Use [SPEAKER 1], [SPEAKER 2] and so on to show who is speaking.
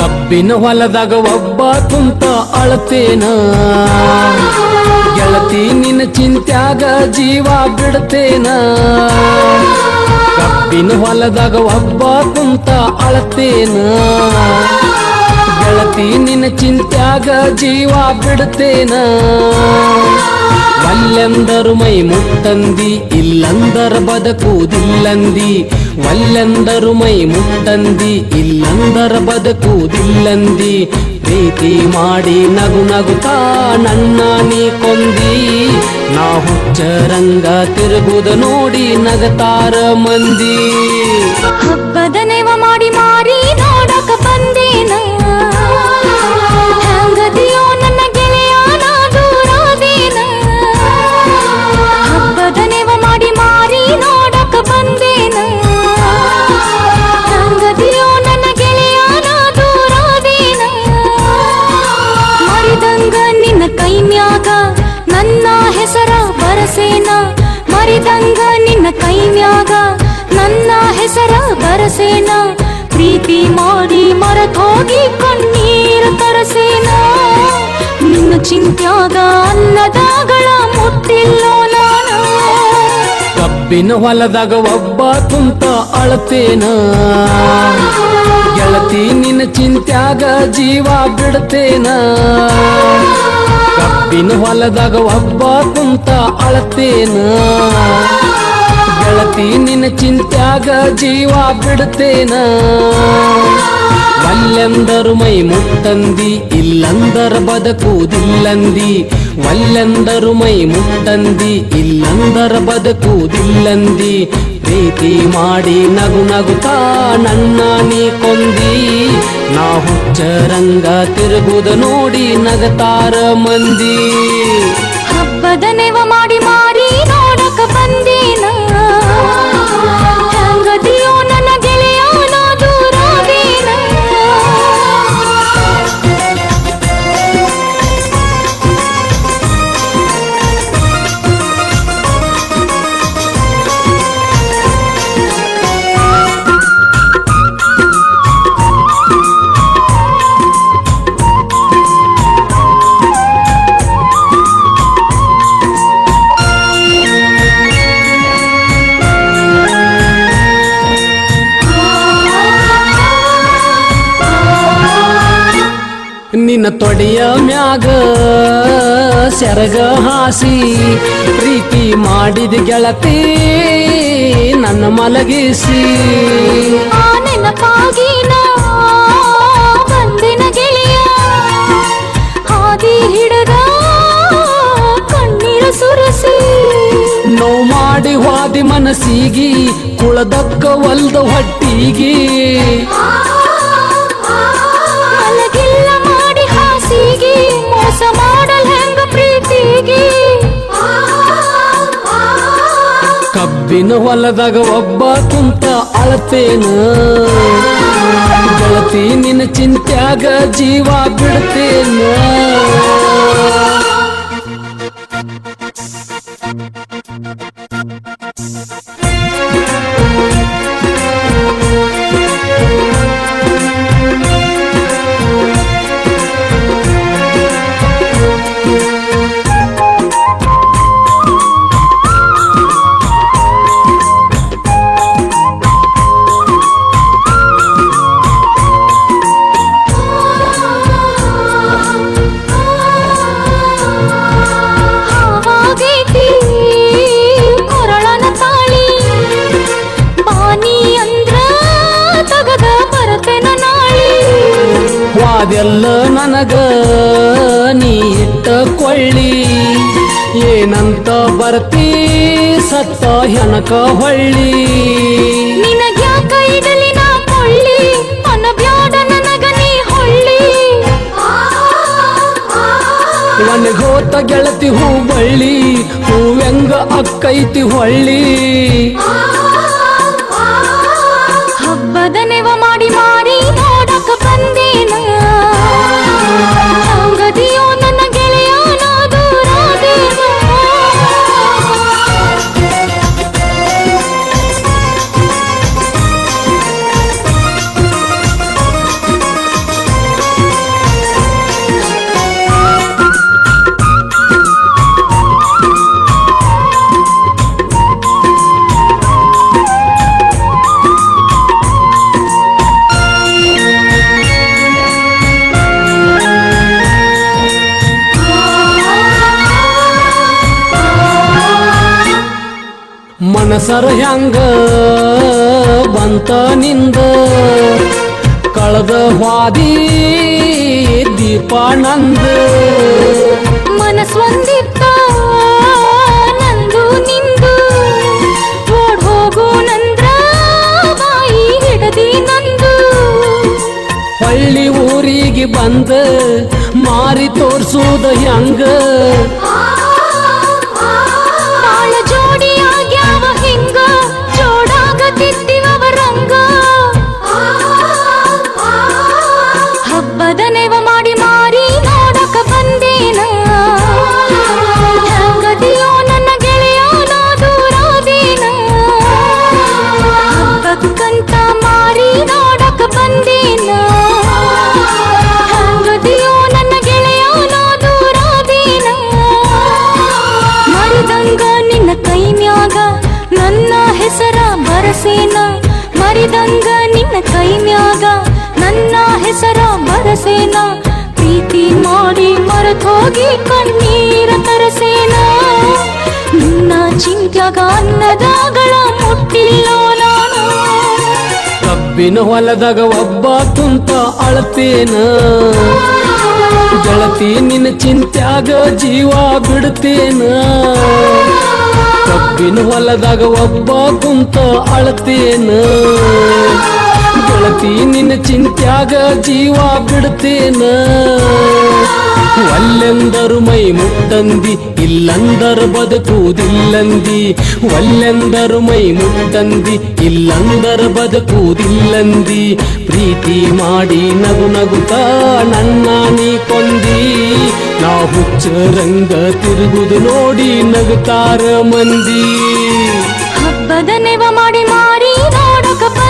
[SPEAKER 1] ಕಬ್ಬಿನ ಹೊಲದಾಗ ಒಬ್ಬ ಕುಂತ ಅಳತೇನ? ಗೆಳತಿ ನಿನ್ನ ಚಿಂತ್ಯಾಗ ಜೀವ ಬಿಡ್ತೇನ? ಕಬ್ಬಿನ ಹೊಲದಾಗ ಒಬ್ಬ ಕುಂತ ಅಳತೇನ? ಗೆಳತಿ, ನಿನ್ನ ಚಿಂತ್ಯಾಗ ಜೀವ ಬಿಡ್ತೇನ ವಲ್ಲೆಂದರು ಮೈ ಮುಟ್ಟಂದಿ, ಇಲ್ಲಂದರ ಬದುಕುವುದಿಲ್ಲಂದಿ. ವಲ್ಲೆಂದರು ಮೈ ಮುಟ್ಟಂದಿ, ಇಲ್ಲಂದರ ಬದುಕುವುದಿಲ್ಲಂದಿ. ಪ್ರೀತಿ ಮಾಡಿ ನಗು ನಗುತ್ತಾ ನನ್ನ ನೀ ಕೊಂದಿ. ನಾ ಹುಚ್ಚರಂಗ ತಿರುಗುದ ನೋಡಿ ನಗತಾರ ಮಂದಿ.
[SPEAKER 2] ಹಬ್ಬದ ಮ್ಯಾಗ ನನ್ನ ಹೆಸರ ಬರಸೇನ. ಪ್ರೀತಿ ಮಾಡಿ ಮರತೋಗಿ ಕಣ್ಣೀರು ತರಸೇನ. ನಿನ್ನ ಚಿಂತ್ಯಾಗ ಅನ್ನದಾಗಳ ಮುಟ್ಟಿಲ್ಲೋ ನಾನು.
[SPEAKER 1] ಕಬ್ಬಿನ ಹೊಲದಾಗ ಒಬ್ಬ ಕುಂತ ಅಳತೇನ. ಗೆಳತಿ ನಿನ್ನ ಚಿಂತ್ಯಾಗ ಜೀವ ಬಿಡ್ತೇನ. ಕಬ್ಬಿನ ಹೊಲದಾಗ ಒಬ್ಬ ಕುಂತ ಅಳತೇನ. ಗೆಳತಿ ನಿನ್ನ ಚಿಂತ್ಯಾಗ ಜೀವ ಬಿಡ್ತೇನ? ವಲ್ಲೆಂದರು ಮೈ ಮುಟ್ಟಂದಿ, ಇಲ್ಲಂದರ ಬದುಕುವುದಿಲ್ಲಂದಿ. ವಲ್ಲೆಂದರು ಮೈ ಮುಟ್ಟಂದಿ, ಇಲ್ಲಂದರ ಬದುಕುವುದಿಲ್ಲಂದಿ. ಪ್ರೀತಿ ಮಾಡಿ ನಗು ನಗುತ್ತಾ ನನ್ನ ನೀ ಕೊಂದಿ. ನಾ ಹುಚ್ಚರಂಗ ತಿರುಗುದ ನೋಡಿ ನಗತಾರ ಮಂದಿ.
[SPEAKER 2] ಹಬ್ಬದ ನೆವ ಮಾಡಿ ಮಾರಿ ನಿನ್ನ
[SPEAKER 1] ತೊಡೆಯ ಮ್ಯಾಗ ಸೆರಗ ಹಾಸಿ ಪ್ರೀತಿ ಮಾಡಿದ ಗೆಳತಿ ನನ್ನ ಮಲಗಿಸಿ.
[SPEAKER 2] ಆ ನೆನಪಾಗಿ ಬಂದಿನ ಗೆಳೆಯ ಹಾದಿ ಹಿಡದ ಕಣ್ಣೀರ ಸುರಸಿ.
[SPEAKER 1] ನೋವು ಮಾಡಿ ವಾದಿ ಮನಸ್ಸಿಗಿ ಕುಳದಕ್ಕ ಒಲ್ದ ಹೊಟ್ಟಿಗಿ. ಕಬ್ಬಿನ ಹೊಲದಾಗ ಒಬ್ಬ ಕುಂತ ಅಳತೇನ? ಗೆಳತಿ ನಿನ್ನ ಚಿಂತ್ಯಾಗ ಜೀವ ಬಿಡ್ತೇನ? ವಾದೆಲ್ಲ ನನಗ ನೀ ಇಟ್ಟ ಕೊಳ್ಳಿ ಏನಂತ ಬರ್ತಿ ಸತ್ತ ಹೆಣಕ ಹೊಳ್ಳಿ. ಒಣಗೋತ ಗೆಳತಿ ಹೂ ಬಳ್ಳಿ ಹೂವೆಂಗ ಅಕ್ಕೈತಿ ಹೊಳ್ಳಿ. ಮನಸರ ಹೆಂಗ ಬಂತ ನಿಂದ? ಕಳೆದ ವಾದಿ ದೀಪಾನಂದ
[SPEAKER 2] ಮನಸ್ವಂದಿತ್ತ ನಂದು ನಿಂದು? ಓಡ್ ಹೋಗು ನಂದ್ರ ಬಾಯಿ ಹಿಡದಿ ನಂದು?
[SPEAKER 1] ಹಳ್ಳಿ ಊರಿಗೆ ಬಂದ ಮಾರಿ ತೋರ್ಸುದ ಹೆಂಗ
[SPEAKER 2] ಬರಸೇನ? ಮರಿದಂಗ ನಿನ್ನ ಕೈ ಮ್ಯಾಗ ನನ್ನ ಹೆಸರ ಬರಸೇನ? ಪ್ರೀತಿ ಮಾಡಿ ಮರೆತೋಗಿ ಕಣ್ಣೀರ ತರಸೇನ? ನಿನ್ನ ಚಿಂತ್ಯಾಗ ಅನ್ನದಾಗಳ ಮುಟ್ಟಿಲ್ಲ ನಾನು?
[SPEAKER 1] ಕಬ್ಬಿನ ಹೊಲದಾಗ ಒಬ್ಬ ಕುಂತ ಅಳತೇನ? ಗೆಳತಿ ನಿನ್ನ ಚಿಂತ್ಯಾಗ ಜೀವ ಬಿಡ್ತೇನ? ಕಬ್ಬಿನ ಹೊಲದಾಗ ಒಬ್ಬ ಕುಂತ ಅಳತೇನು. ಗೆಳತಿ ನಿನ್ನ ಚಿಂತ್ಯಾಗ ಜೀವ ಬಿಡ್ತೇನ. ಒಲ್ಲೆಂದರು ಮೈ ಮುಟ್ಟಂದಿ ಇಲ್ಲಂದರು ಬದುಕುವುದಿಲ್ಲಂದಿ ಒಲ್ಲೆಂದರು ಮೈ ಮುಟ್ಟಂದಿ ಇಲ್ಲಂದರ ಬದುಕುವುದಿಲ್ಲಂದಿ ಪ್ರೀತಿ ಮಾಡಿ ನಗು ನಗುತ್ತ ನನ್ನ ನೀ ಕೊಂದಿ ನಾ ಹುಚ್ಚ ರಂಗ ತಿರುಗುದು ನೋಡಿ ನಗುತ್ತಾರ ಮಂದಿ
[SPEAKER 2] ಹಬ್ಬದ ನೆವ ಮಾಡಿ ಮಾರಿ ನೋಡಕ ಬಂದೆ